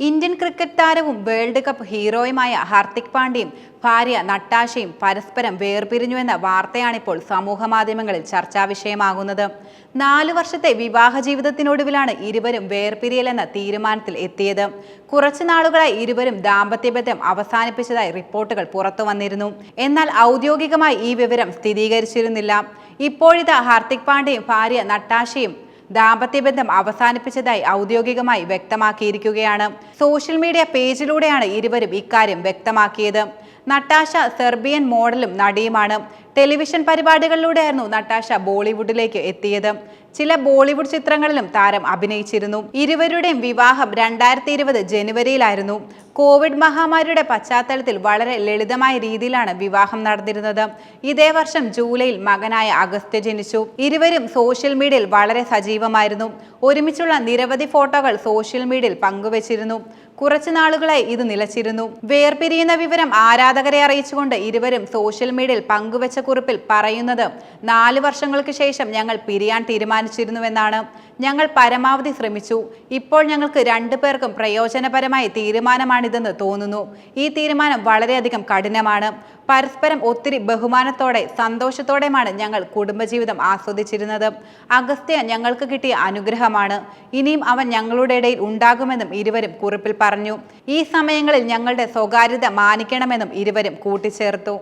Indian cricket താരവും world cup ഹീറോയുമായ ഹാർദിക് പാണ്ഡ്യയും ഭാര്യ നട്ടാശയും പരസ്പരം വേർപിരിഞ്ഞുവെന്ന വാർത്തയാണിപ്പോൾ സമൂഹ മാധ്യമങ്ങളിൽ ചർച്ചാ വിഷയമാകുന്നത്. നാലു വർഷത്തെ വിവാഹ ജീവിതത്തിനൊടുവിലാണ് ഇരുവരും വേർപിരിയലെന്ന തീരുമാനത്തിൽ എത്തിയത്. കുറച്ചു നാളുകളായി ഇരുവരും ദാമ്പത്യബന്ധം അവസാനിപ്പിച്ചതായി റിപ്പോർട്ടുകൾ പുറത്തു വന്നിരുന്നു. എന്നാൽ ഔദ്യോഗികമായി ഈ വിവരം സ്ഥിരീകരിച്ചിരുന്നില്ല. ഇപ്പോഴിതാ ഹാർദിക് പാണ്ഡ്യയും ഭാര്യ നട്ടാശയും ദാമ്പത്യബന്ധം അവസാനിപ്പിച്ചതായി ഔദ്യോഗികമായി വ്യക്തമാക്കിയിരിക്കുകയാണ്. സോഷ്യൽ മീഡിയ പേജിലൂടെയാണ് ഇരുവരും ഇക്കാര്യം വ്യക്തമാക്കിയത്. നട്ടാഷ സെർബിയൻ മോഡലും നടിയുമാണ്. ടെലിവിഷൻ പരിപാടികളിലൂടെയായിരുന്നു നട്ടാഷ ബോളിവുഡിലേക്ക് എത്തിയത്. ചില ബോളിവുഡ് ചിത്രങ്ങളിലും താരം അഭിനയിച്ചിരുന്നു. ഇരുവരുടെയും വിവാഹം രണ്ടായിരത്തി ഇരുപത് ജനുവരിയിലായിരുന്നു. കോവിഡ് മഹാമാരിയുടെ പശ്ചാത്തലത്തിൽ വളരെ ലളിതമായ രീതിയിലാണ് വിവാഹം നടന്നിരുന്നത്. ഇതേ വർഷം ജൂലൈയിൽ മകനായ അഗസ്ത്യ ജനിച്ചു. ഇരുവരും സോഷ്യൽ മീഡിയയിൽ വളരെ സജീവമായിരുന്നു. ഒരുമിച്ചുള്ള നിരവധി ഫോട്ടോകൾ സോഷ്യൽ മീഡിയയിൽ പങ്കുവച്ചിരുന്നു. കുറച്ചു നാളുകളായി ഇത് നിലച്ചിരുന്നു. വേർപിരിയുന്ന വിവരം ആരാധകരെ അറിയിച്ചുകൊണ്ട് ഇരുവരും സോഷ്യൽ മീഡിയയിൽ പങ്കുവച്ച കുറിപ്പിൽ പറയുന്നത് നാല് വർഷങ്ങൾക്ക് ശേഷം ഞങ്ങൾ പിരിയാൻ തീരുമാനിച്ചിരുന്നുവെന്നാണ്. ഞങ്ങൾ പരമാവധി ശ്രമിച്ചു. ഇപ്പോൾ ഞങ്ങൾക്ക് രണ്ടു പേർക്കും പ്രയോജനപരമായ തീരുമാനമാണിതെന്ന് തോന്നുന്നു. ഈ തീരുമാനം വളരെയധികം കഠിനമാണ്. പരസ്പരം ഒത്തിരി ബഹുമാനത്തോടെ സന്തോഷത്തോടെയുമാണ് ഞങ്ങൾ കുടുംബജീവിതം ആസ്വദിച്ചിരുന്നത്. അഗസ്ത്യ ഞങ്ങൾക്ക് കിട്ടിയ അനുഗ്രഹമാണ്. ഇനിയും അവൻ ഞങ്ങളുടെ ഇടയിൽ ഉണ്ടാകുമെന്നും ഇരുവരും കുറിപ്പിൽ പറഞ്ഞു. ഈ സമയങ്ങളിൽ ഞങ്ങളുടെ സ്വകാര്യത മാനിക്കണമെന്നും ഇരുവരും കൂട്ടിച്ചേർത്തു.